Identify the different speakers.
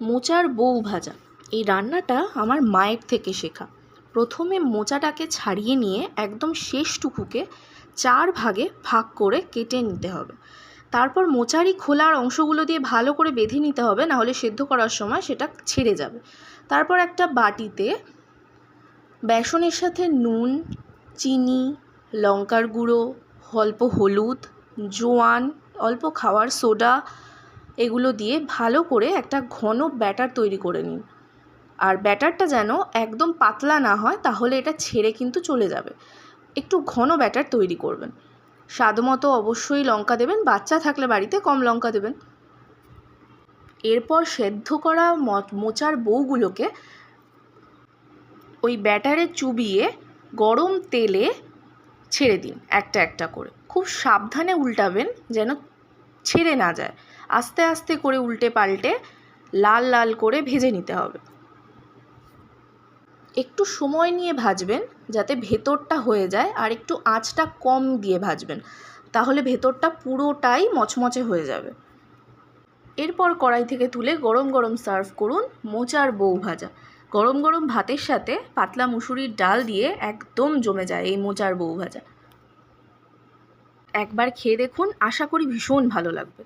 Speaker 1: মোচার বউ ভাজা। এই রান্নাটা আমার মায়ের থেকে শেখা। প্রথমে মোচাটাকে ছাড়িয়ে নিয়ে একদম শেষটুকুকে চার ভাগে ভাগ করে কেটে নিতে হবে। তারপর মোচারই খোলার অংশগুলো দিয়ে ভালো করে বেঁধে নিতে হবে, নাহলে সেদ্ধ করার সময় সেটা ছেড়ে যাবে। তারপর একটা বাটিতে বেসনের সাথে নুন, চিনি, লঙ্কার গুঁড়ো, অল্প হলুদ, জোয়ান, অল্প খাওয়ার সোডা এগুলো দিয়ে ভালো করে একটা ঘন ব্যাটার তৈরি করে নিন। আর ব্যাটারটা যেন একদম পাতলা না হয়, তাহলে এটা ছেড়ে কিন্তু চলে যাবে। একটু ঘন ব্যাটার তৈরি করবেন। স্বাদ মতো অবশ্যই লঙ্কা দেবেন, বাচ্চা থাকলে বাড়িতে কম লঙ্কা দেবেন। এরপর সেদ্ধ করা মোচার বউগুলোকে ওই ব্যাটারে চুবিয়ে গরম তেলে ছেড়ে দিন, একটা একটা করে। খুব সাবধানে উল্টাবেন, যেন ছেড়ে না যায়। আস্তে আস্তে করে উল্টে পাল্টে লাল লাল করে ভেজে নিতে হবে। একটু সময় নিয়ে ভাজবেন যাতে ভেতরটা হয়ে যায় আর একটু আঁচটা কম দিয়ে ভাজবেন, তাহলে ভেতরটা পুরোটাই মচমচে হয়ে যাবে। এরপর কড়াই থেকে তুলে গরম গরম সার্ভ করুন মোচার বউ ভাজা। গরম গরম ভাতের সাথে পাতলা মুসুরির ডাল দিয়ে একদম জমে যায় এই মোচার বউ ভাজা। একবার খেয়ে দেখুন, আশা করি ভীষণ ভালো লাগবে।